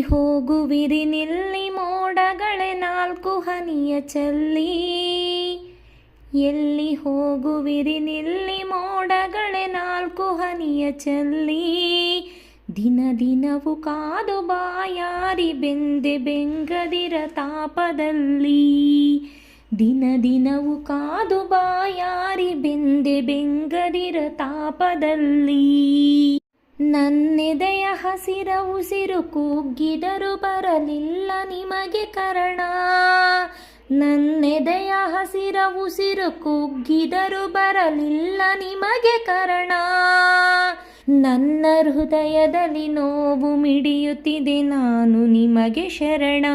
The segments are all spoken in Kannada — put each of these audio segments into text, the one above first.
ಹೋಗುವಿರಿ ನಿಲ್ಲಿ ಮೋಡಗಳೇ ನಾಲ್ಕು ಹನಿಯ ಚಲ್ಲಿ. ಎಲ್ಲಿ ಹೋಗುವಿರಿ ನಿಲ್ಲಿ ಮೋಡಗಳೇ ನಾಲ್ಕು ಹನಿಯ ಚಲ್ಲಿ. ದಿನ ದಿನವು ಕಾದು ಬಾಯಾರಿ ಬೆಂದೆ ಬೆಂಗದಿರ ತಾಪದಲ್ಲಿ. ದಿನ ದಿನವು ಕಾದು ಬಾಯಾರಿ ಬೆಂದೆ ಬೆಂಗದಿರ ತಾಪದಲ್ಲಿ. ನನ್ನೆದೆಯ ಹಸಿರ ಉಸಿರು ಕುಗ್ಗಿದರು ಬರಲಿಲ್ಲ ನಿಮಗೆ ಕರಣ. ನನ್ನೆದೆಯ ಹಸಿರ ಉಸಿರು ಕುಗ್ಗಿದರು ಬರಲಿಲ್ಲ ನಿಮಗೆ ಕರಣ. ನನ್ನ ಹೃದಯದಲ್ಲಿ ನೋವು ಮಿಡಿಯುತ್ತಿದೆ, ನಾನು ನಿಮಗೆ ಶರಣ.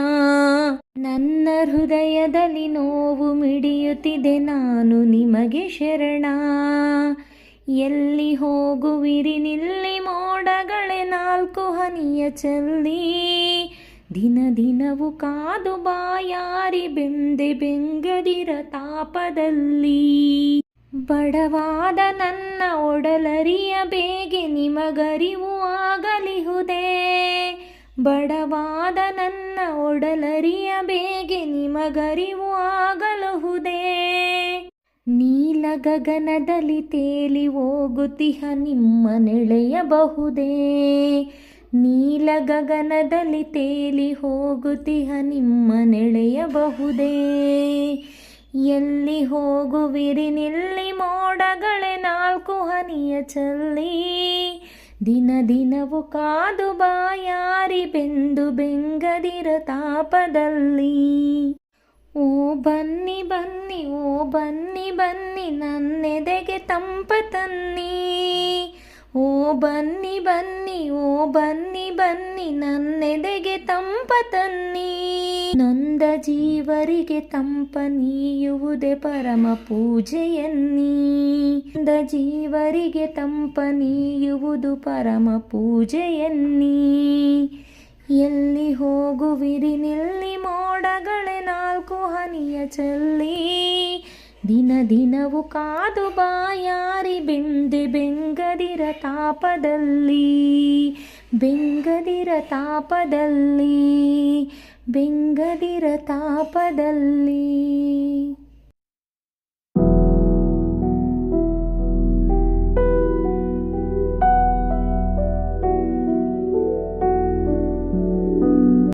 ನನ್ನ ಹೃದಯದಲ್ಲಿ ನೋವು ಮಿಡಿಯುತ್ತಿದೆ, ನಾನು ನಿಮಗೆ ಶರಣ. ಎಲ್ಲಿ ಹೋಗುವಿರಿ ನಿಲ್ಲಿ ಮೋಡಗಳೇ ನಾಲ್ಕು ಹನಿಯ ಚಲ್ಲಿ. ದಿನ ದಿನವು ಕಾದು ಬಾಯಾರಿ ಬೆಂದೆ ಬೆಂಗದಿರ ತಾಪದಲ್ಲಿ. ಬಡವಾದ ನನ್ನ ಒಡಲರಿಯ ಬೇಗೆ ನಿಮಗರಿವು ಆಗಲಿಹುದೇ. ಬಡವಾದ ನನ್ನ ಒಡಲರಿಯ ಬೇಗೆ ನಿಮಗರಿವು ಆಗಲಹುದೇ. ನೀಲ ಗಗನದಲ್ಲಿ ತೇಲಿ ಹೋಗುತ್ತಿಹ ನಿಮ್ಮ ನೆಳೆಯಬಹುದೇ ನೀಲ ಗಗನದಲ್ಲಿ ತೇಲಿ ಹೋಗುತ್ತಿಹ ನಿಮ್ಮ ನೆಳೆಯಬಹುದೇ ಎಲ್ಲಿ ಹೋಗುವಿರಿ ನಿಲ್ಲಿ ಮೋಡಗಳೇ ನಾಲ್ಕು ಹನಿಯ ಚಲ್ಲಿ. ದಿನ ದಿನವು ಕಾದು ಬಾಯಾರಿ ಬೆಂದು ಬೆಂಗದಿರ ತಾಪದಲ್ಲಿ. ಓ ಬನ್ನಿ ಬನ್ನಿ, ಓ ಬನ್ನಿ. ಬನ್ನಿ ನನ್ನೆದೆಗೆ ತಂಪ ತನ್ನಿ. ಓ ಬನ್ನಿ ಬನ್ನಿ, ಓ ಬನ್ನಿ ಬನ್ನಿ ನನ್ನೆದೆಗೆ ತಂಪ ತನ್ನಿ. ನೊಂದ ಜೀವರಿಗೆ ತಂಪ ನೀಯುವುದೇ ಪರಮ ಪೂಜೆಯನ್ನಿ. ನೊಂದ ಜೀವರಿಗೆ ತಂಪ ನೀಯುವುದು ಪರಮ ಪೂಜೆಯನ್ನಿ. ಎಲ್ಲಿ ಹೋಗುವಿರಿ, ನಿಲ್ಲಿ ಮೋಡಗಳೇ ನಾಲ್ಕು ಹನಿಯ ಚಲ್ಲಿ. ದಿನ ದಿನವು ಕಾದು ಬಾಯಾರಿ ಬೆಂದೆ ಬೆಂಗದಿರ ತಾಪದಲ್ಲಿ ಬೆಂಗದಿರ ತಾಪದಲ್ಲಿ ಬೆಂಗದಿರ ತಾಪದಲ್ಲಿ.